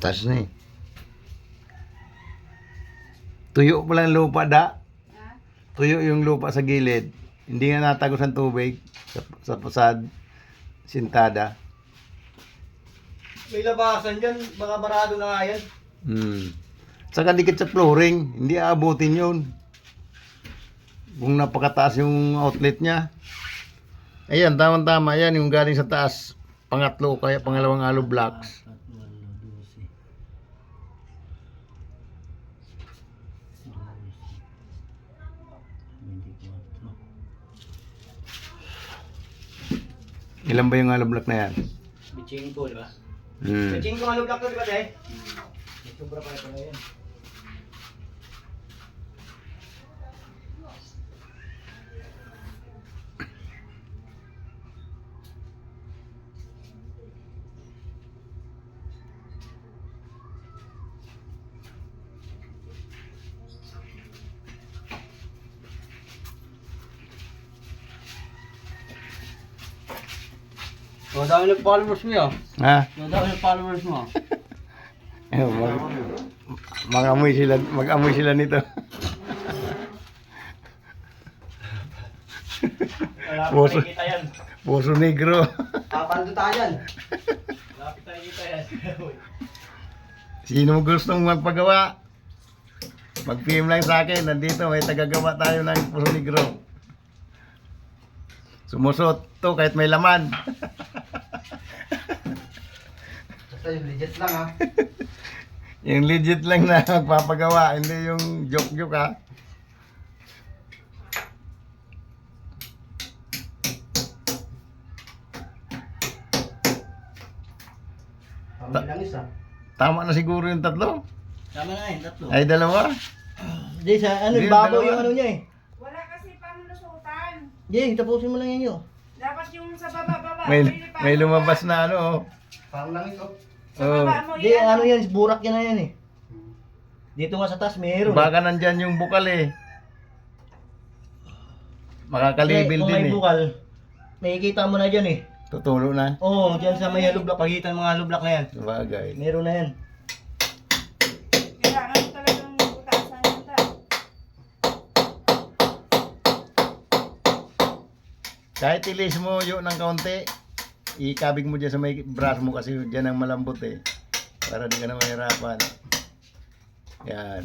Butas na eh. Tuyo pala ang lupa da. Tuyo yung lupa sa gilid. Hindi nga natagos ang tubig sa, sa pasad. Sintada. May labasan dyan, baka barado na nga yan. Hmm. Saka dikit sa flooring, hindi aabutin yun. Kung napakataas yung outlet niya. Ayan, tama-tama. Yan yung galing sa taas. Pangatlo o kaya pangalawang alo blocks. Ilan ba yung alo block na yan? Biching ko, di ba? Hmm. Biching ko ano block to, di ba, te? May sobra pa pala yan. So, dami ng followers mo yun. Ha? So, dami ng followers mo. Eh, mag, mag-amoy sila, mag-amoy sila nito. Boso. yan. Puso negro. Papando tayo yan. Malapit tayo kita yan. Sino gustong magpagawa? Mag-PM lang sa akin. Nandito, may tagagawa tayo ng puso negro. Sumusot to kahit may laman. Basta yung legit lang ha. yung legit lang na magpapagawa, hindi yung joke-joke ha. Isa. Tama na siguro yung tatlo. Tama na yun, tatlo. Ay, dalawa. Hindi, sa ano, Hindi, babaw dalawa. yung ano niya eh. Wala kasi panglusutan. Hindi, tapusin mo lang yan yun. Dapat yung sa baba-baba. May, may lumabas na ano. oh. Parang lang ito. Sa Oh. baba mo Hindi, yan. ano yan, burak yan na yan eh. Dito nga sa taas, meron. Baka nandyan yung bukal eh. Makakalibil Kung din may eh. bukal, makikita mo na dyan eh. Tutulo na. Oo, oh, dyan sa may block, pagitan ng mga block na yan. Sabagay. Meron na yan. Kailangan mo talagang butasan yun ta. Kahit ilis mo yun ng kaunti, ikabig mo dyan sa may braso mo kasi dyan ang malambot eh. Para di ka na mahirapan. Yan.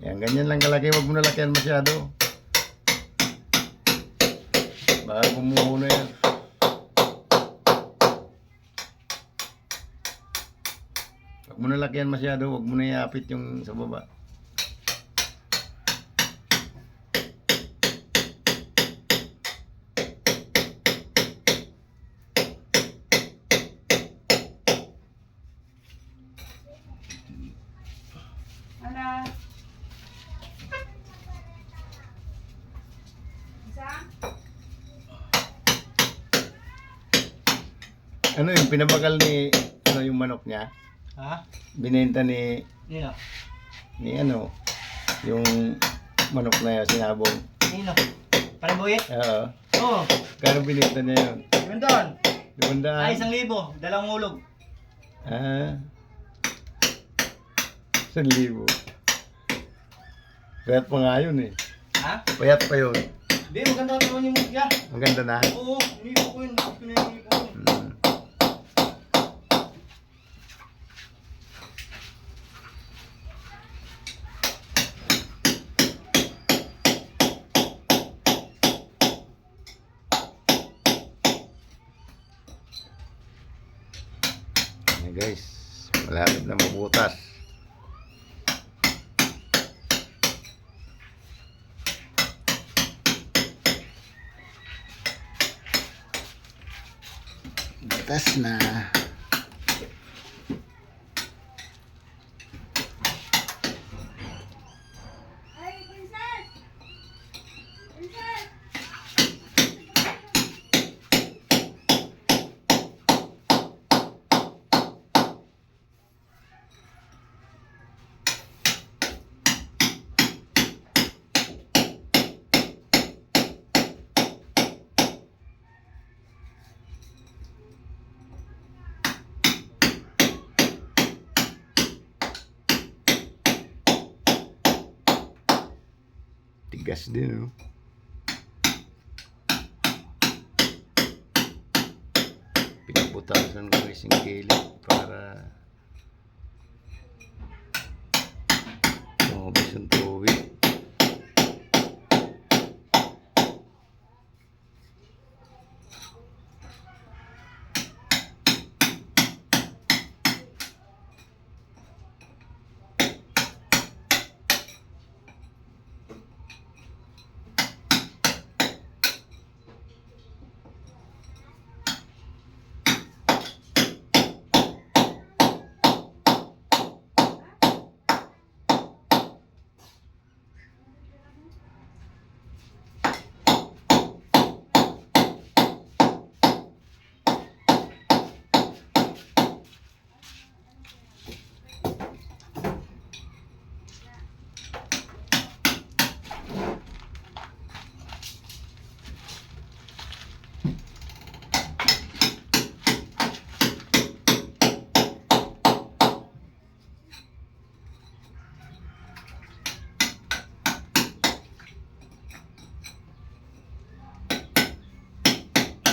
Yan, ganyan lang kalaki. Huwag mo na lakihan masyado. Baka gumuho na yan. Huwag mo na lakihan masyado. Huwag mo na yung sa baba. Yung pinabakal ni ano yung manok niya? Ha? Binenta ni Nino? ni ano yung manok na yun, sinabong. Nino? Paribuyit? Oo. Oo. Kano binenta niya yun? Yun doon. Limandaan. Ay, isang libo. Dalawang ulog. Ah. Isang libo. Payat pa nga yun eh. Ha? Payat pa yun. Hindi, maganda naman yung mugya. Ang ganda na. Oo, libo ko yun. Gusto Butas na. Tigas din, oh. Pinaputasan ko yung gilid para lumabas yung tubig.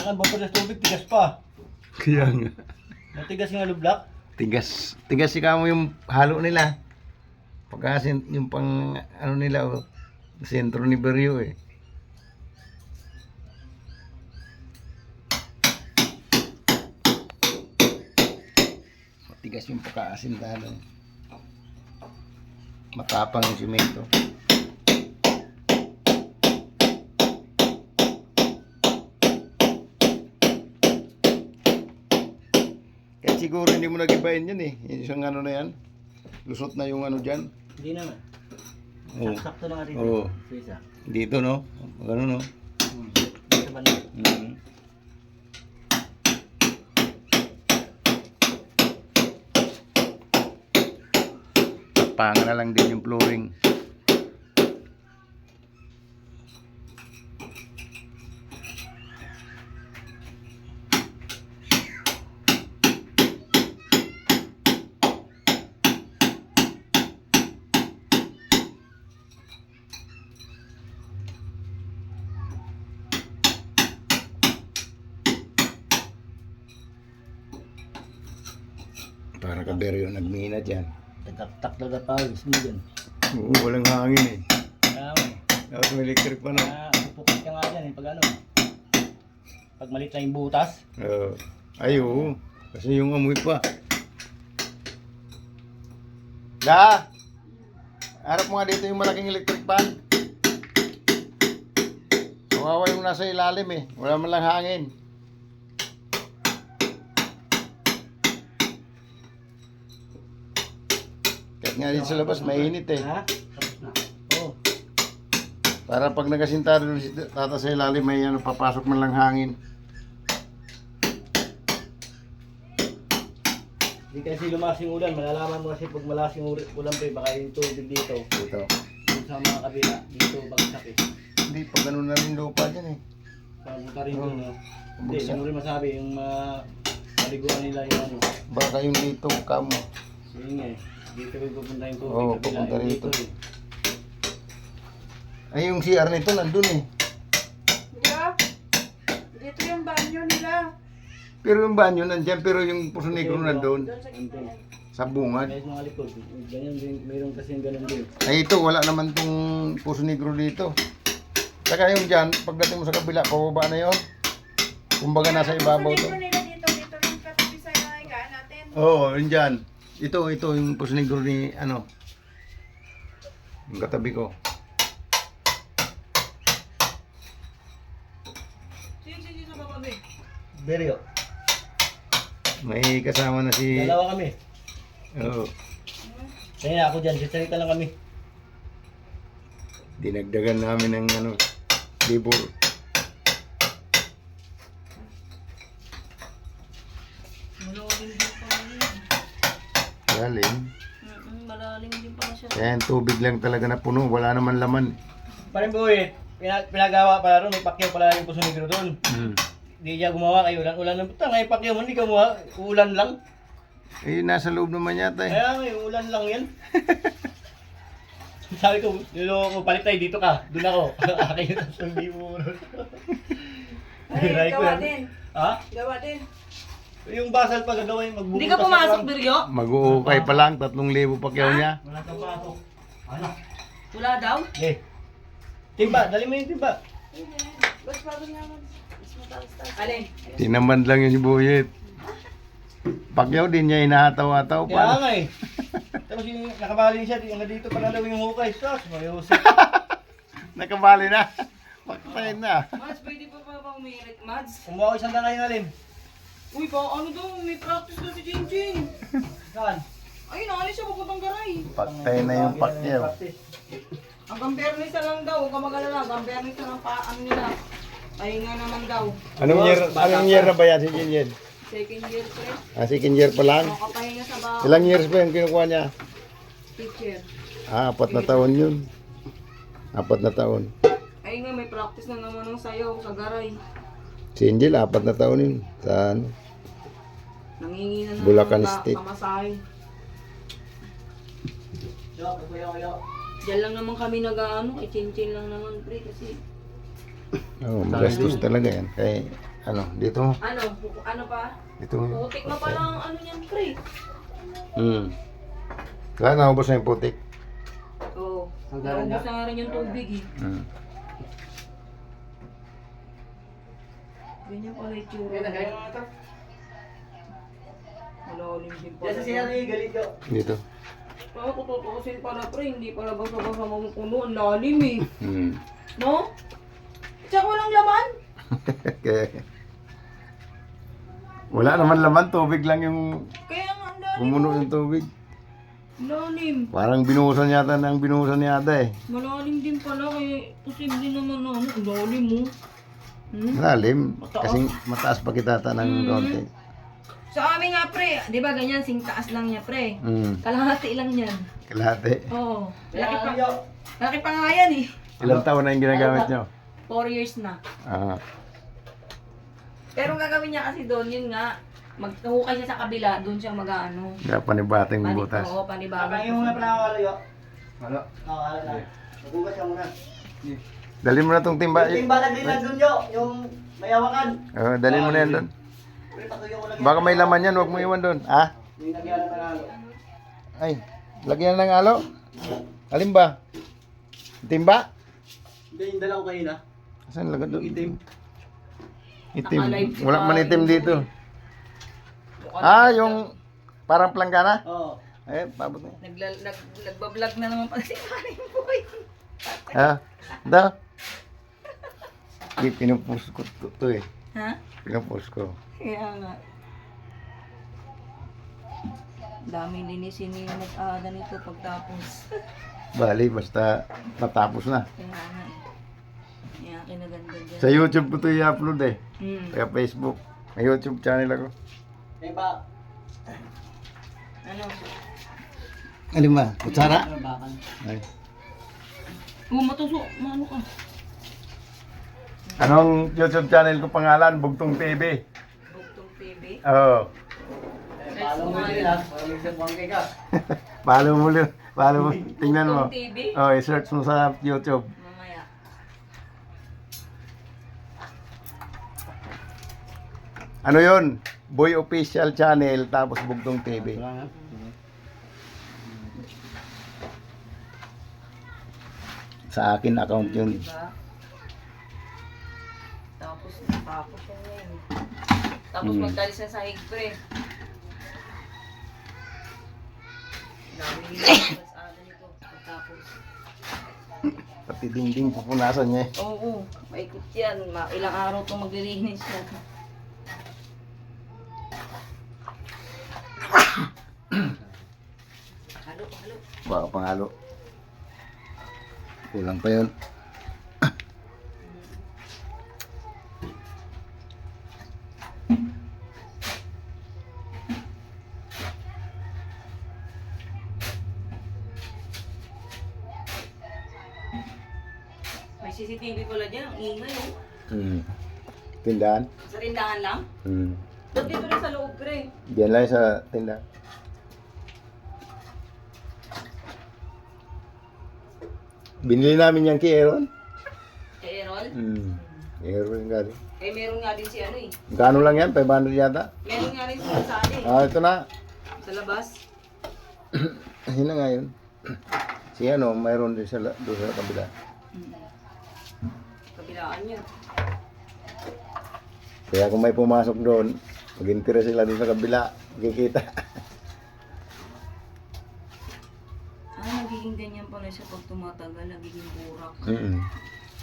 Ang bumper sa tubig, tigas pa. Kaya nga. Matigas yung alublak. Tigas. Tigas si kamo yung halo nila. Pagka yung pang ano nila oh, sentro ni Berrio eh. Matigas yung pagkaasin talo. Matapang yung simento. Kaya siguro hindi mo nagibayin yan eh. Yung isang ano na yan. Lusot na yung ano dyan. Hindi naman. Oo. Sakto lang natin. Oo. Isa. Dito no. Ganun no. Hmm. Dito ba na? Mm. Panga na lang din yung flooring. Para ka beryo nagmina dyan. Tatak na pawis mo dyan. Oo, walang hangin eh. Mo. Tapos may electric pa no. Ah, pupukit ka nga dyan eh, pag ano. Pag malit na yung butas. Oo. ay oo. Kasi yung amoy pa. Da! Harap mo nga dito yung malaking electric fan. Kawawa yung nasa ilalim eh. Wala man lang hangin. Kahit nga dito sa labas, mainit eh. Ha? Tapos na. Oo. Para pag nagasintado doon si tata sa ilalim, may ano, papasok man lang hangin. Hindi kasi lumas yung ulan. Malalaman mo kasi pag malas yung ulan pa eh, baka yung tubig dito. Dito. Sa mga kabila, dito bagsak eh. Hindi, pag ganun na rin lupa dyan eh. Papunta rin doon. Hindi, Buksan. hindi mo rin masabi yung mga maliguan nila yung ano. Baka yung dito kamo. Nga eh. Dito rin pupunta yung tubig. Oo, pupunta yung rito. eh. Ay, yung CR nito nandun eh. Diba? Dito yung banyo nila. Pero yung banyo nandyan, pero yung puso negro nandun. Doon sa gitna yan. Sa bungad. Kahit mga likod, ganyan din, mayroon kasi yung ganun din. Ay, ito, wala naman tong puso negro dito. Saka yung dyan, pagdating mo sa kabila, pababa na yon. Kumbaga nasa ibabaw to. Sa nila dito, dito rin katabi sa higaan natin. Oo, yun dyan. Ito, ito, yung puso negro ni, ano, yung katabi ko. Beryo, May kasama na si... dalawa kami. Oo. Kaya ako dyan, sisalita lang kami. dinagdagan namin ng ano, libur. Malalim din pala yun. Galing. Mm, Malalim yung tubig lang talaga na puno, wala naman laman. Parin buhit, pina- pinagawa pala ron, may pakyaw pala yung puso negro doon. Hmm. Hindi niya gumawa kayo ulan, ulan ng puta, ngayon pakyaw mo, hindi gumawa, ulan lang. Eh, nasa loob naman yata eh. Kaya may ulan lang yan. Sabi ko, niloko ko, palit tayo dito ka. Doon ako. Akin yung tatlong libo mo nun. Hiray ko gawa yan. din. Ha? Gawa din. Yung basal pa gagawin, magbubukas Hindi ka pumasok, Biryo? Mag-uukay pa lang, 3,000 pakyaw niya. Wala kang pasok. Ano? Wala daw? Eh. Timba, dali mo yung timba. Parang naman? Mas matalas-talas. Alin? Tinaman lang yun si Buyet. Pakyaw din niya inahataw-hataw Kaya pa. nga eh. Tapos yung nakabali siya, hanggang dito pala daw yung hukay. Sus, mayusip. Nakabali na. Paktayin na. Mads, pwede pa ba umirit, Mads? Kumuha ko isang dangay na rin. Uy, pa ano daw? May practice daw si Jinjin. Saan? Ay, naalis siya papuntang garay. Paktayin na yung pakyaw. Hanggang Bernis na lang daw, huwag ka mag-alala. Hanggang Bernis na lang pa, ano nila. Ay nga naman daw. Anong year, anong year na ba yan si Jinjen? Second year, pre. Ah, second year pa lang. Makapahinga sa Ilang years ba yung kinukuha niya? teacher. Ah, apat na taon yun. Apat na taon. Ay nga, may practice na naman ng sayaw sa garay. Si Angel, apat na taon yun. Sa ano? Nangingi na ng Bulacan pa- State. pamasahe. Diyan lang naman kami nag-ano, kay Chinchin lang naman, pre, kasi Oh, magastos talaga yan. Kaya, ano, dito mo. ano, bu- ano pa? Dito mo. Putik na pala ang ano niyan, pre. Hmm. Kaya naubos na yung putik. Oo. Garan Naubos na nga rin yung tubig eh. Hmm. Ganyan pala yung tsura. Malalim din pala. Sa siya ni galit ko. Dito. Kaya ko tutuusin pala, pre, hindi pala basa-basa mamukuno. Ang lalim eh. Hmm. No? Tsaka walang laman. Kaya, wala naman laman, tubig lang yung Kaya nga ang lalim. kumuno yung tubig. Lalim. Parang binuhusan yata ng binuhusan yata eh. Malalim din pala, kaya posible naman na ano. Ang lalim mo. Hmm? Malalim. Kasi mataas pa kitata ng konti. Sa amin nga, pre. Di ba ganyan, sing taas lang niya, pre. Hmm. Kalahati lang yan. Kalahati. Oo. Laki pa, laki pa nga yan eh. Ilang taon na yung ginagamit nyo? Four years na. Ah. Pero ang gagawin niya kasi doon, yun nga, magtuhukay siya sa kabila, doon siya mag-ano. Kaya panibating Pani, butas. oo, panibago. Kakain mo na pala ako, yo. Ano? Oo, ala na. Magugas ka muna. Dali mo na tong timba. Yung timba na din na dun, yo. Yung mayawakan. Oh, dali mo na yan doon. Baka may laman yan, huwag mo iwan doon. Ah? Na panalo. Ay, lagyan ng alo. Alin ba? Timba? Hindi, yung dala ko kanina. Saan lagay doon? Itim. Itim. Wala man itim dito. Ah, yung parang planggana? Oo. Eh, pabot mo. Nagla, nag, nagbablog na naman pala si Karin Boy. Ha? Da? Di, pinupost ko to, to eh. Ha? Pinupost ko. Kaya nga. Dami linisin ni nag-aada nito pagtapos. Bali, basta matapos na. Kaya nga. Kaya kinaganda dyan. Sa YouTube ko to i-upload eh. Hmm. Kaya Facebook. May YouTube channel ako. Eh, pa. Ano? Alin ba? Kutsara? Ano? Ay. Oh, matuso. Maano ka? Anong YouTube channel ko pangalan? Bugtong TV. Bugtong TV. Oo. Palo mo din, ha. Follow mo lang. Follow mo. Tingnan mo. Bugtong TV. Oh, i-search mo sa YouTube. Mamaya. Ano yun? Boy Official Channel tapos Bugtong TV. Sa akin account yun. Diba? Tapos, tapos siya ngayon. Tapos Hmm. magdalis na sa higpre. Dami nila mas ano nito. Pagtapos. Pati dingding pupunasan niya eh. Oo, maikot yan. Ma ilang araw to maglilinis yan. halo, halo. Baka pangalo. Kulang pa yun. CCTV pala dyan. Ang ingay, oh. Hmm. Tindahan? Sa tindahan lang? Hmm. Ba't dito rin sa loob, pre? Diyan lang sa tindahan. Binili namin yan kay Aaron. Kay Errol? Hmm. Kay Aaron yung galing. Eh, meron nga din si ano eh. Magkano lang yan? 500 yata? Meron nga rin si Sali Ah, ito na. sa labas. Ayun na nga yun. Si ano, mayroon din sa, la- doon sa kabila. Kabilaan niya. Kaya kung may pumasok doon, mag-interest sila doon sa kabila, kikita. Ah, nagiging ganyan pala siya pag tumatagal, nagiging burak. Mm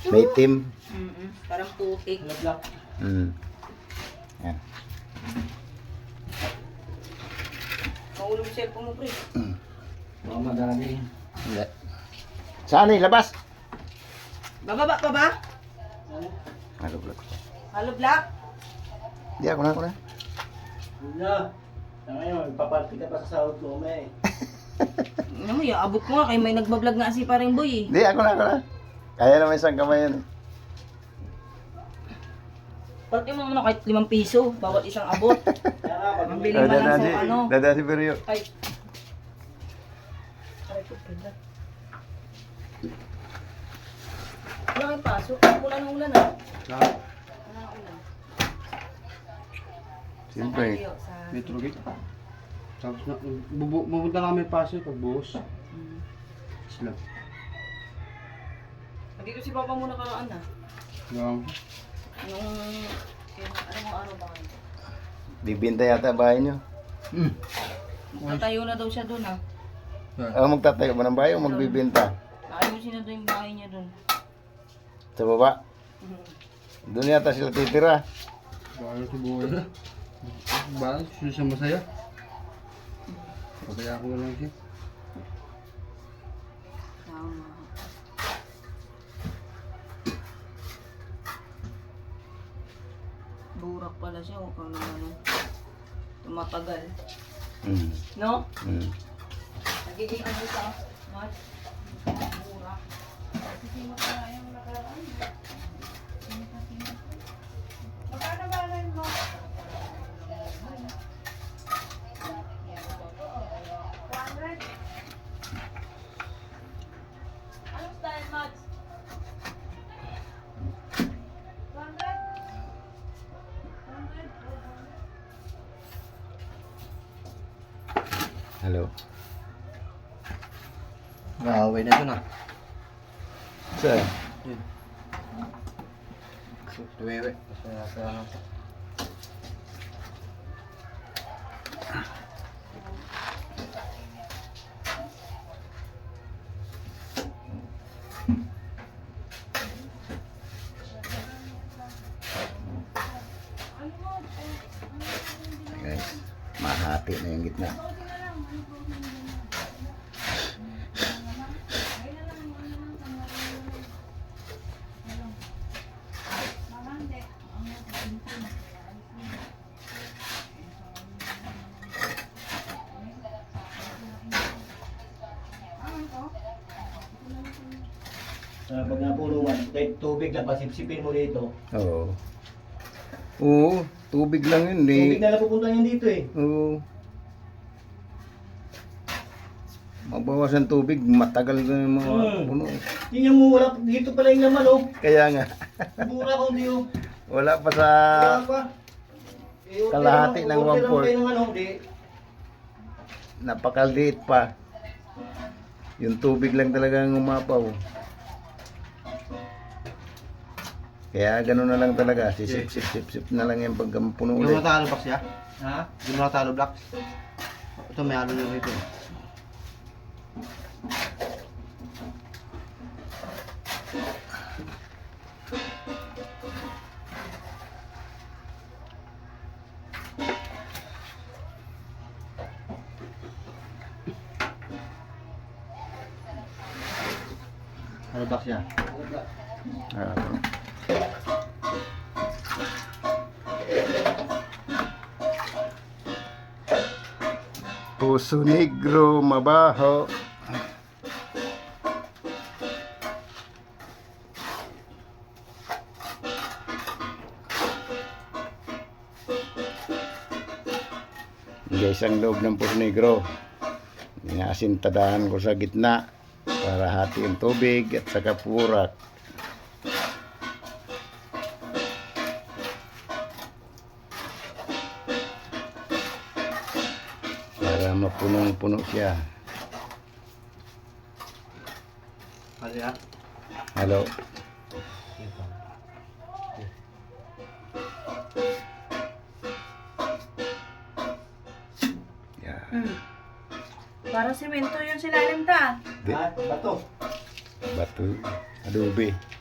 May team. Mm Parang putik. Black. Mm. Yan. Mahulog yung cellphone mo, pre. Mga madami. Hindi. Saan eh? Labas! Bababa pa ba? Halo, vlog. Halo, Black? Di ako na, ako na. Wala. Ngayon, paparty ka pa sa sahod ko, may. Ano mo, abot ko nga kay may nagbablog nga si paring boy eh. Di, ako na, ako na. Kaya naman isang kamay yan. eh. Pati mo naman kahit limang piso, bawat isang abot. Mabili mo lang sa ano. dada si Berio. Ay. Aray ko, pala. Wala kang pasok. Wala ng ulan ah. Wala ng ulan. Siyempre. Sa. Metro Gate. Tapos na, bubu, pupunta na kami Pasay pag buhos. Mm. Sila. Nandito si Papa muna kalaan ah. Yung, Nung... Ano mo araw ba kayo? Bibinta yata bahay niyo. mm. Tatayo na daw siya doon ah. Ako magtatayo ba ng bahay o magbibinta? Ayusin na daw yung bahay niya doon. Sa baba. Doon yata sila titira. Bago si buhay na. Bago, siya siya masaya. Kaya ako lang siya. Tama. Burak pala siya o kung ano. Tumatagal. Mm. No? Mm. Nagiging ano siya? Mat? Hello. Nakaway na ito na. Saan? Tuwewe. Kasi nasa ano. Guys, mahati na yung gitna. Uh, pag napulungan, tubig lang, pasipsipin mo dito. Oo. Oo, tubig lang yun. Tubig Di, na lang pupunta yan dito eh. oo. Mabawasan tubig, matagal na yung mga Hmm. puno. Tingnan mo, wala, dito pala yung laman oh. Kaya nga, Mura ko di oh. wala pa sa... Wala pa. Eh, order kalahati lang- ng order lang one-fourth. kayo ng ano, di. Napakaliit pa. Yung tubig lang talagang umapaw. Kaya gano'n na lang talaga. Sisip, sip, sip, sip na lang yung pagkampuno Hindi ulit. mo natalo box siya? Ha? Hindi mo natalo blocks? Ito may halo na rito. Ano box siya? Ah. Puso negro, mabaho. Guys, ang loob ng puso negro. Inasintadahan ko sa gitna. para hati ang tubig at saka purak. Para mapunong-puno siya. Kaya. Halo. Yan. Hmm. Para simento yung silalim ta. Di, Ah, bato. batu, adobe. Adobe.